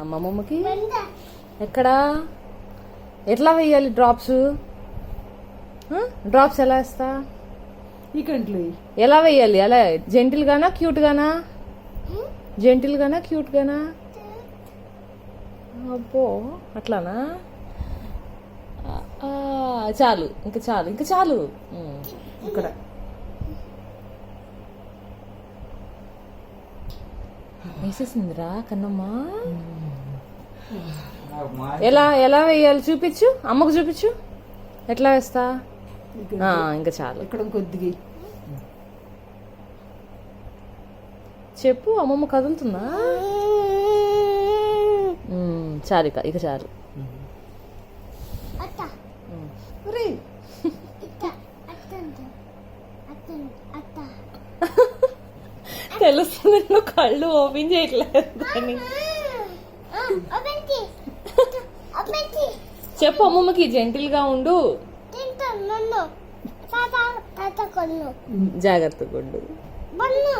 అమ్మమ్మకి. ఎక్కడా? ఎట్లా వేయాలి డ్రాప్స్ డ్రాప్స్ ఎలా వేస్తా? ఈ కంట్లు ఎలా వేయాలి అలా జెంటిల్ గానా క్యూట్ గానా జెంటిల్ గానా క్యూట్ గానా అబ్బో అట్లానా చాలు. ఇంకా చాలు. ఇంకా చాలు. ఇక్కడ. వేసేసిందిరా కన్నమ్మా. ఎలా ఎలా వేయాలి చూపించు? అమ్మకు చూపించు. ఎట్లా వేస్తా? ఇంకా చాలు. ఇక్కడ కొద్దిగా. చెప్పు అమ్మమ్మ కదులుతుందా? చాలు ఇక ఇక చాలు. తెలుస్తుంది నువ్వు కళ్ళు ఓపెన్ చేయట్లేదు అని. చెప్పు అమ్మమ్మకి జెంటిల్గా ఉండు. తింటాను నన్ను తాత తాత కొన్ను జాగ్రత్తగా ఉండు బన్ను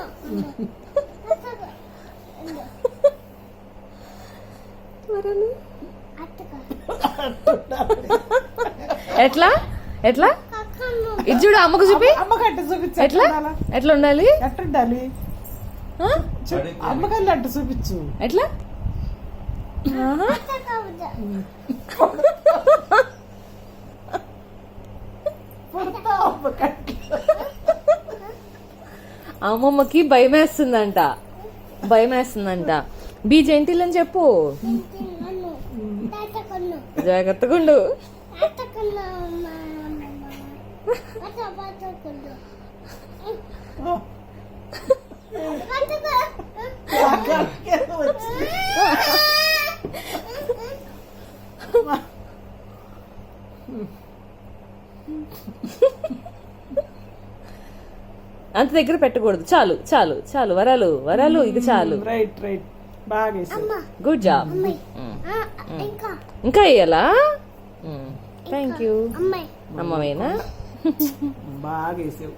అత్తక ఎట్లా? ఎట్లా ఇది చూడు అమ్మకు చూపి. చూపించు. ఎట్లా ఉండాలా? ఎట్లా ఉండాలి? అమ్మకల్లి అట్ట చూపించు. ఎట్లా? అమ్మమ్మకి భయం వేస్తుందంట భయం వేస్తుందంట బీ జెంటిల్ అని చెప్పు నన్ను తాత అంత దగ్గర పెట్టకూడదు. చాలు చాలు చాలు వరాలు వరాలు ఇది చాలు. రైట్ రైట్ బాగా గుడ్ జాబ్ ఇంకా. ఇంకా వేయాలా? థ్యాంక్ యూ అమ్మవేనా? బాగా వేసావు.